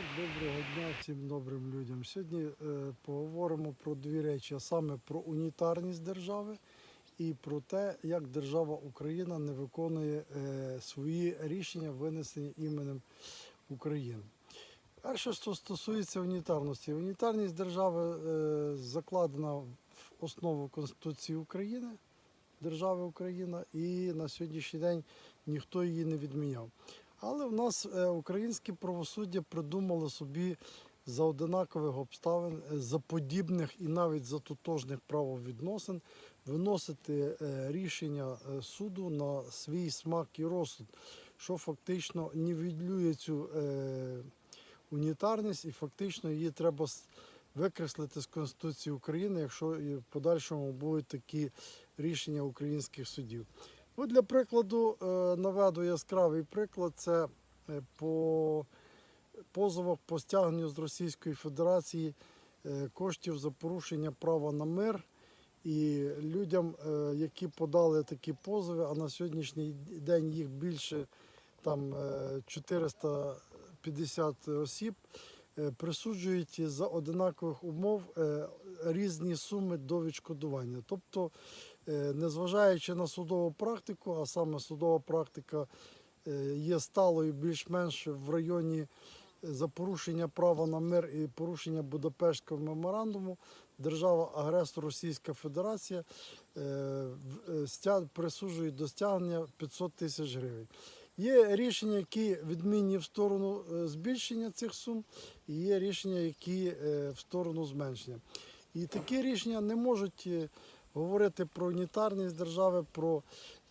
Так, доброго дня всім добрим людям. Сьогодні е, поговоримо про дві речі, а саме про унітарність держави і про те, як держава Україна не виконує е, свої рішення, винесені іменем України. Перше, що стосується унітарності. Унітарність держави е, закладена в основу Конституції України, держави Україна, і на сьогоднішній день ніхто її не відміняв. Але в нас е, українське правосуддя придумало собі за одинакових обставин, е, за подібних і навіть за тотожних правовідносин виносити е, рішення суду на свій смак і розсуд, що фактично нівелює цю унітарність і фактично її треба викреслити з Конституції України, якщо і в подальшому будуть такі рішення українських судів. Ну, для прикладу е, наведу яскравий приклад. Це е, по позовах по стягненню з Російської Федерації е, коштів за порушення права на мир. І людям, які подали такі позови, а на сьогоднішній день їх більше там е, 450 осіб, присуджують за одинакових умов різні суми до відшкодування. Тобто, незважаючи на судову практику, а саме судова практика е, є сталою більш-менш в районі е, за порушення права на мир і порушення Будапештського меморандуму, держава-агресор Російська Федерація е, е, присуджує до стягнення 500 тисяч гривень. Є рішення, які відмінні в сторону е, збільшення цих сум, і є рішення, які е, в сторону зменшення. І такі рішення не можуть е, говорити про унітарність держави, про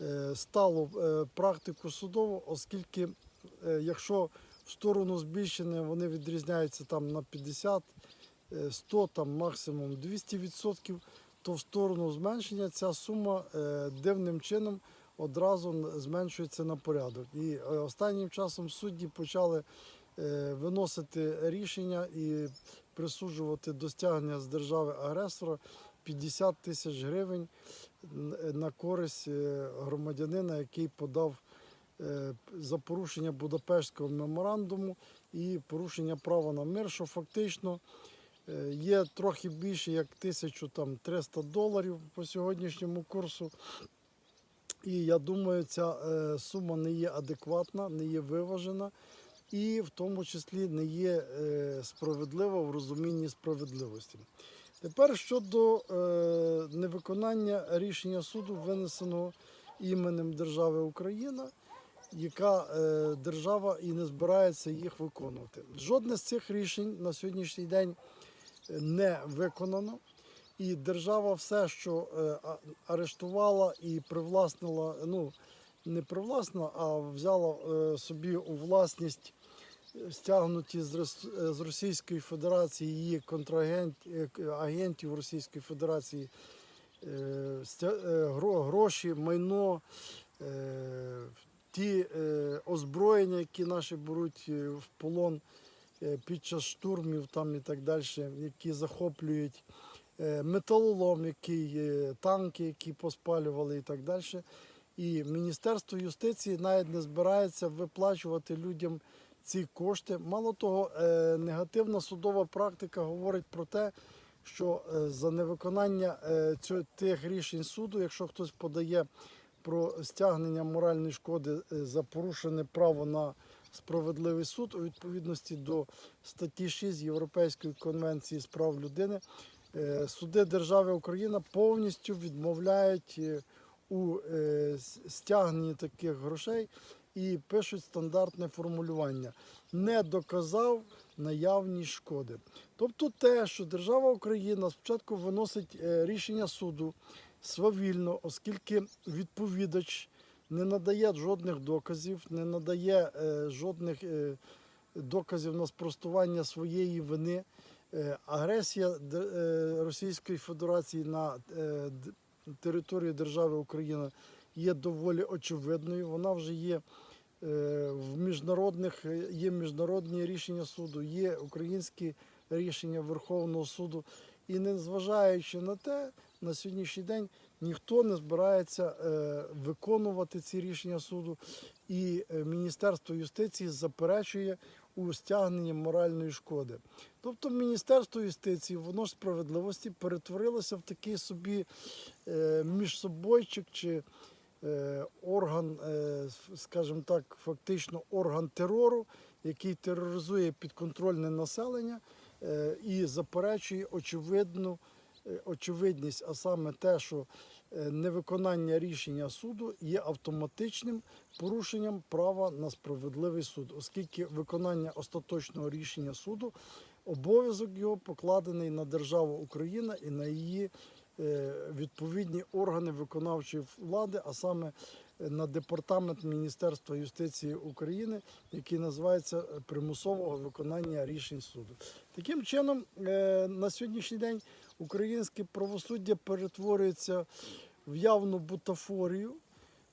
е, сталу е, практику судову, оскільки е, якщо в сторону збільшення вони відрізняються там на 50, е, 100, там максимум 200 відсотків, то в сторону зменшення ця сума дивним чином одразу зменшується на порядок. І останнім часом судді почали виносити рішення і присуджувати до стягнення з держави агресора 50 тисяч гривень на користь е, громадянина, який подав е, за порушення Будапештського меморандуму і порушення права на мир, що фактично е, є трохи більше як 1300 доларів по сьогоднішньому курсу. І я думаю, ця сума не є адекватна, не є виважена і в тому числі не є справедлива в розумінні справедливості. Тепер щодо е, невиконання рішення суду, винесеного іменем держави Україна, яка е, держава і не збирається їх виконувати. Жодне з цих рішень на сьогоднішній день е, не виконано. І держава все, що е, арештувала і привласнила, ну не привласнила, а взяла е, собі у власність стягнуті е, з Російської Федерації її контрагентів агентів Російської Федерації е, е, гроші, майно, е, ті е, озброєння, які наші беруть е, в полон е, під час штурмів там і так далі, які захоплюють е, металолом, який, е, танки, які поспалювали і так далі. І Міністерство юстиції навіть не збирається виплачувати людям ці кошти. Мало того, е, негативна судова практика говорить про те, що е, за невиконання е, тих рішень суду, якщо хтось подає про стягнення моральної шкоди за порушене право на справедливий суд у відповідності до статті 6 Європейської конвенції з прав людини, суди держави Україна повністю відмовляють у стягненні таких грошей і пишуть стандартне формулювання. Не доказав наявність шкоди. Тобто те, що держава Україна спочатку виносить е, рішення суду свавільно, оскільки відповідач не надає жодних доказів, не надає е, жодних е, доказів на спростування своєї вини. Агресія Російської Федерації на території держави Україна є доволі очевидною. Вона вже є в міжнародних е, є міжнародні рішення суду, є українські рішення Верховного суду. І незважаючи на те, на сьогоднішній день ніхто не збирається е, виконувати ці рішення суду, і е, Міністерство юстиції заперечує у стягненні моральної шкоди. Тобто Міністерство юстиції, воно ж справедливості перетворилося в такий собі е, міжсобойчик чи е, орган, е, скажімо так, фактично орган терору, який тероризує підконтрольне населення е, і заперечує очевидну е, очевидність, а саме те, що е, невиконання рішення суду є автоматичним порушенням права на справедливий суд, оскільки виконання остаточного рішення суду обов'язок його покладений на державу Україна і на її е, відповідні органи виконавчої влади, а саме е, на департамент Міністерства юстиції України, який називається е, примусового виконання рішень суду. Таким чином, е, на сьогоднішній день українське правосуддя перетворюється в явну бутафорію,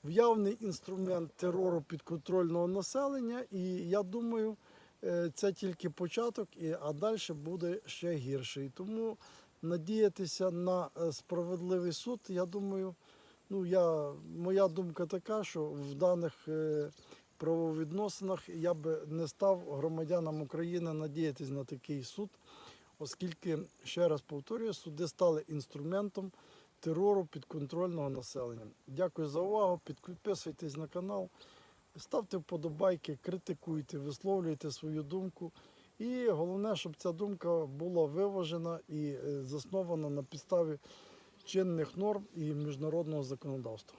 в явний інструмент терору підконтрольного населення, і я думаю, е, це тільки початок, а далі буде ще гірше. І тому надіятися на е, справедливий суд, я думаю, ну я, моя думка така, що в даних е, правовідносинах я би не став громадянам України надіятися на такий суд, оскільки, ще раз повторюю, суди стали інструментом терору підконтрольного населення. Дякую за увагу. Підписуйтесь на канал, ставте вподобайки, критикуйте, висловлюйте свою думку. І головне, щоб ця думка була виважена і е, заснована на підставі чинних норм і міжнародного законодавства.